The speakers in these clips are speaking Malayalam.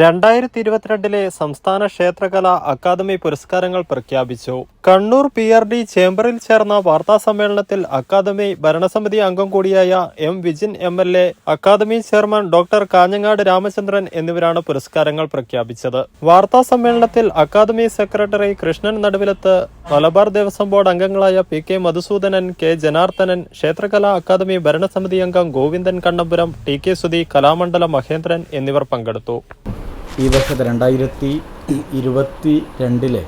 രണ്ടായിരത്തി ഇരുപത്തിരണ്ടിലെ സംസ്ഥാന ക്ഷേത്രകലാ അക്കാദമി പുരസ്കാരങ്ങൾ പ്രഖ്യാപിച്ചു. കണ്ണൂർ പി ആർ ഡി ചേംബറിൽ ചേർന്ന വാർത്താ സമ്മേളനത്തിൽ അക്കാദമി ഭരണസമിതി അംഗം കൂടിയായ M Vijin M L A academy chairman doctor Kanhangad Ramachandran എന്നിവരാണ് പുരസ്കാരങ്ങൾ പ്രഖ്യാപിച്ചത്. വാർത്താ സമ്മേളനത്തിൽ academy secretary Krishnan Naduvilath Malabar Devaswom board അംഗങ്ങളായ P K Madhusoodanan K Janardhanan ക്ഷേത്രകലാ academy ഭരണസമിതി അംഗം ഗോവിന്ദൻ കണ്ണപുരം ടി കെ സുധി കലാമണ്ഡലം മഹേന്ദ്രൻ എന്നിവർ പങ്കെടുത്തു. ഈ വർഷത്തെ രണ്ടായിരത്തി ഇരുപത്തി രണ്ടിലെ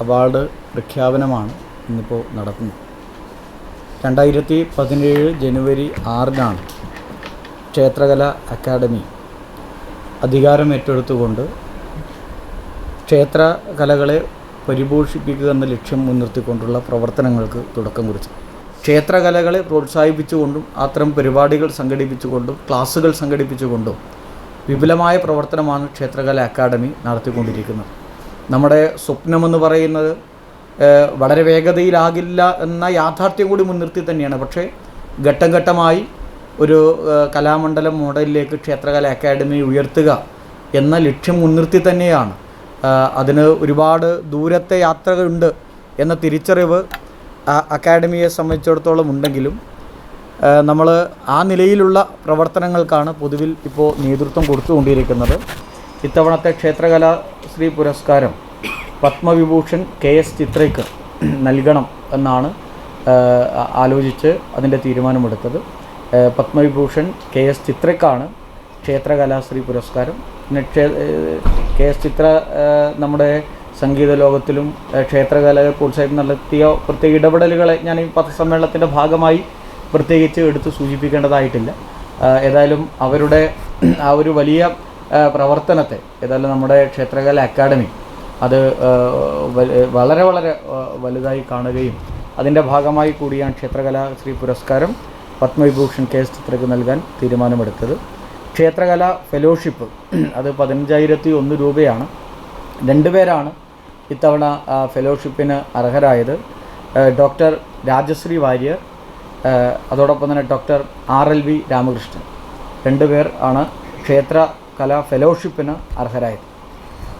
അവാർഡ് പ്രഖ്യാപനമാണ് ഇന്നിപ്പോൾ നടക്കുന്നത്. രണ്ടായിരത്തി പതിനേഴ് ജനുവരി ആറിനാണ് ക്ഷേത്രകല അക്കാദമി അധികാരം ഏറ്റെടുത്തുകൊണ്ട് ക്ഷേത്രകലകളെ പരിപോഷിപ്പിക്കുക എന്ന ലക്ഷ്യം മുൻനിർത്തിക്കൊണ്ടുള്ള പ്രവർത്തനങ്ങൾക്ക് തുടക്കം കുറിച്ചു. ക്ഷേത്രകലകളെ പ്രോത്സാഹിപ്പിച്ചുകൊണ്ടും അത്തരം പരിപാടികൾ സംഘടിപ്പിച്ചുകൊണ്ടും ക്ലാസ്സുകൾ സംഘടിപ്പിച്ചുകൊണ്ടും വിപുലമായ പ്രവർത്തനമാണ് ക്ഷേത്രകല അക്കാദമി നടത്തിക്കൊണ്ടിരിക്കുന്നത്. നമ്മുടെ സ്വപ്നമെന്ന് പറയുന്നത് വളരെ വേഗതയിലാകില്ല എന്ന യാഥാർത്ഥ്യം കൂടി മുൻനിർത്തി തന്നെയാണ്. പക്ഷേ ഘട്ടം ഘട്ടമായി ഒരു കലാമണ്ഡലം മോഡലിലേക്ക് ക്ഷേത്രകല അക്കാദമി ഉയർത്തുക എന്ന ലക്ഷ്യം മുൻനിർത്തി തന്നെയാണ്. അതിന് ഒരുപാട് ദൂരത്തെ യാത്രകളുണ്ട് എന്ന തിരിച്ചറിവ് അക്കാഡമിയെ സംബന്ധിച്ചിടത്തോളം ഉണ്ടെങ്കിലും നമ്മൾ ആ നിലയിലുള്ള പ്രവർത്തനങ്ങൾക്കാണ് പൊതുവിൽ ഇപ്പോൾ നേതൃത്വം കൊടുത്തുകൊണ്ടിരിക്കുന്നത്. ഇത്തവണത്തെ ക്ഷേത്രകലാ ശ്രീ പുരസ്കാരം പത്മവിഭൂഷൺ കെ എസ് ചിത്രയ്ക്ക് നൽകണം എന്നാണ് ആലോചിച്ച് അതിന്റെ തീരുമാനമെടുത്തത്. പത്മവിഭൂഷൺ കെ എസ് ചിത്രയ്ക്കാണ് ക്ഷേത്രകലാശ്രീ പുരസ്കാരം. പിന്നെ കെ എസ് ചിത്ര നമ്മുടെ സംഗീത ലോകത്തിലും ക്ഷേത്രകലയെ പ്രോത്സാഹിപ്പിക്കുന്ന നടത്തിയ പ്രത്യേക ഇടപെടലുകളെ ഞാൻ ഈ പത്രസമ്മേളനത്തിന്റെ ഭാഗമായി പ്രത്യേകിച്ച് എടുത്തു സൂചിപ്പിക്കേണ്ടതായിട്ടില്ല. ഏതായാലും അവരുടെ ആ ഒരു വലിയ പ്രവർത്തനത്തെ ഏതായാലും നമ്മുടെ ക്ഷേത്രകല അക്കാദമി അത് വളരെ വളരെ വലുതായി കാണുകയും അതിന്റെ ഭാഗമായി കൂടിയാണ് ക്ഷേത്രകലാ ശ്രീ പുരസ്കാരം പത്മവിഭൂഷൺ കെ എസ് ചിത്രയ്ക്ക് നൽകാൻ തീരുമാനമെടുത്തത്. ക്ഷേത്രകല ഫെലോഷിപ്പ് അത് പതിനഞ്ചായിരത്തി ഒന്ന് രൂപയാണ് രണ്ടുപേരാണ് ഇത്തവണ ഫെലോഷിപ്പിന് അർഹരായത്. ഡോക്ടർ രാജശ്രീ വാര്യർ അതോടൊപ്പം തന്നെ doctor R L V Ramakrishnan. രണ്ടുപേർ ആണ് ക്ഷേത്ര കലാ ഫെലോഷിപ്പിന് അർഹരായത്.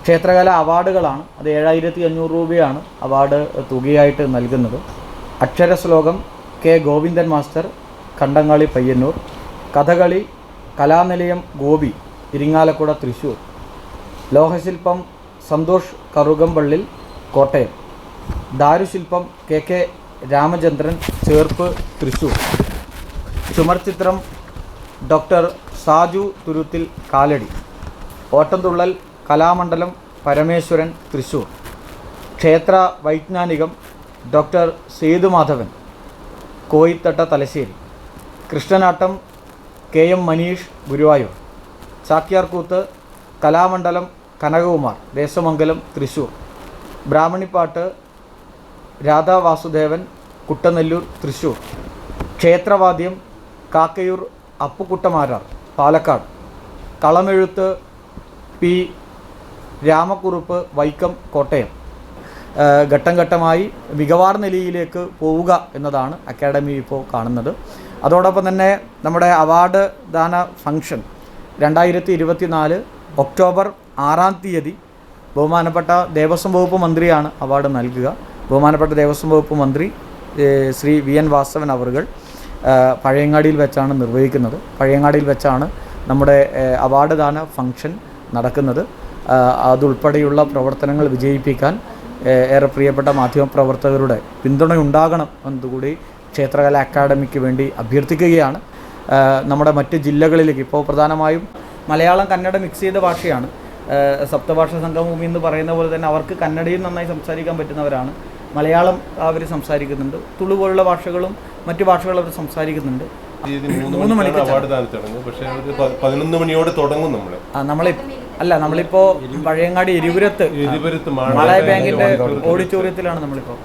ക്ഷേത്രകല അവാർഡുകളാണ് അത് ഏഴായിരത്തി അഞ്ഞൂറ് രൂപയാണ് അവാർഡ് തുകയായിട്ട് നൽകുന്നത്. അക്ഷരശ്ലോകം കെ ഗോവിന്ദൻ മാസ്റ്റർ കണ്ടങ്ങാളി പയ്യന്നൂർ കഥകളി കലാനിലയം ഗോപി ഇരിങ്ങാലക്കുട തൃശ്ശൂർ ലോഹശില്പം സന്തോഷ് കറുകമ്പള്ളിൽ കോട്ടയം ദാരുശില്പം കെ കെ രാമചന്ദ്രൻ ചേർപ്പ് തൃശൂർ. ചുമർചിത്രം ഡോക്ടർ സാജു തുരുത്തിൽ കാലടി. ഓട്ടംതുള്ളൽ കലാമണ്ഡലം പരമേശ്വരൻ തൃശൂർ. ക്ഷേത്ര വൈജ്ഞാനികം doctor Sethumadhavan. Koyithatta Thalassery. Krishnanattam K M Manish Guruvayur. Chakyarkoothu Kalamandalam Kanakakumar Desamangalam Thrissur. Brahmanippattu Radha Vasudevan Kuttanellur Thrissur ക്ഷേത്രവാദ്യം Kakkayur Appukuttamarar Palakkad. കളമെഴുത്ത് പി. രാമക്കുറുപ്പ് വൈക്കം കോട്ടയം. ഘട്ടം ഘട്ടമായി മികവാർ നിലയിലേക്ക് പോവുക എന്നതാണ് അക്കാഡമി ഇപ്പോൾ കാണുന്നത്. അതോടൊപ്പം തന്നെ നമ്മുടെ അവാർഡ് ദാന ഫംഗ്ഷൻ രണ്ടായിരത്തി ഇരുപത്തി നാല് ഒക്ടോബർ ആറാം തീയതി ബഹുമാനപ്പെട്ട ദേവസ്വം വകുപ്പ് മന്ത്രിയാണ് അവാർഡ് നൽകുക. ബഹുമാനപ്പെട്ട ദേവസ്വം വകുപ്പ് മന്ത്രി ശ്രീ വി എൻ വാസവൻ അവറുകൾ പഴയങ്ങാടിയിൽ വെച്ചാണ് നിർവഹിക്കുന്നത്. പഴയങ്ങാടിയിൽ വെച്ചാണ് നമ്മുടെ അവാർഡ് ദാന ഫംഗ്ഷൻ നടക്കുന്നത്. അതുൾപ്പെടെയുള്ള പ്രവർത്തനങ്ങൾ വിജയിപ്പിക്കാൻ ഏറെ പ്രിയപ്പെട്ട മാധ്യമപ്രവർത്തകരുടെ പിന്തുണയുണ്ടാകണം എന്നതുകൂടി ക്ഷേത്രകല അക്കാദമിക്ക് വേണ്ടി അഭ്യർത്ഥിക്കുകയാണ്. നമ്മുടെ മറ്റ് ജില്ലകളിലേക്ക് ഇപ്പോൾ പ്രധാനമായും മലയാളം കന്നഡ മിക്സ് ചെയ്ത ഭാഷയാണ്. സപ്തഭാഷ സംഗമഭൂമി എന്ന് പറയുന്ന പോലെ തന്നെ അവർക്ക് കന്നഡയും നന്നായി സംസാരിക്കാൻ പറ്റുന്നവരാണ്. മലയാളം അവർ സംസാരിക്കുന്നുണ്ട്. തുളു പോലുള്ള ഭാഷകളും മറ്റു ഭാഷകളും അവർ സംസാരിക്കുന്നുണ്ട്. മൂന്ന് മണിക്ക് അവാർഡ് ദാന ചടങ്ങ് പക്ഷേ പതിനൊന്ന് മണിയോടെ തുടങ്ങും നമ്മൾ നമ്മളി അല്ല നമ്മളിപ്പോ പഴയങ്ങാടി എരിപുരത്ത് എരിപുരത്ത് മളയ ബാങ്കിന്റെ ഓഡിറ്റോറിയത്തിലാണ് നമ്മളിപ്പോ.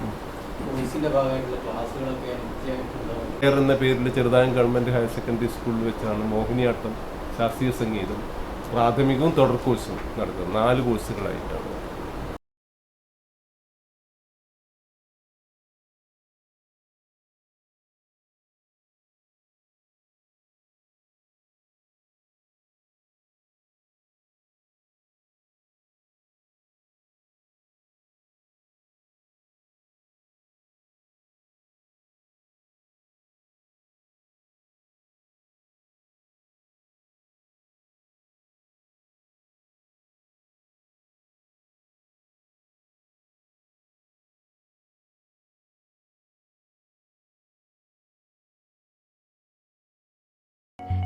എന്ന പേരിൽ ചെറുതായം ഗവൺമെന്റ് ഹയർ സെക്കൻഡറി സ്കൂളിൽ വെച്ചാണ് മോഹിനിയാട്ടം ശാസ്ത്രീയ സംഗീതം പ്രാഥമികവും തുടർ കോഴ്സും നടത്തുന്നത്. നാല് കോഴ്സുകളായിട്ടാണ്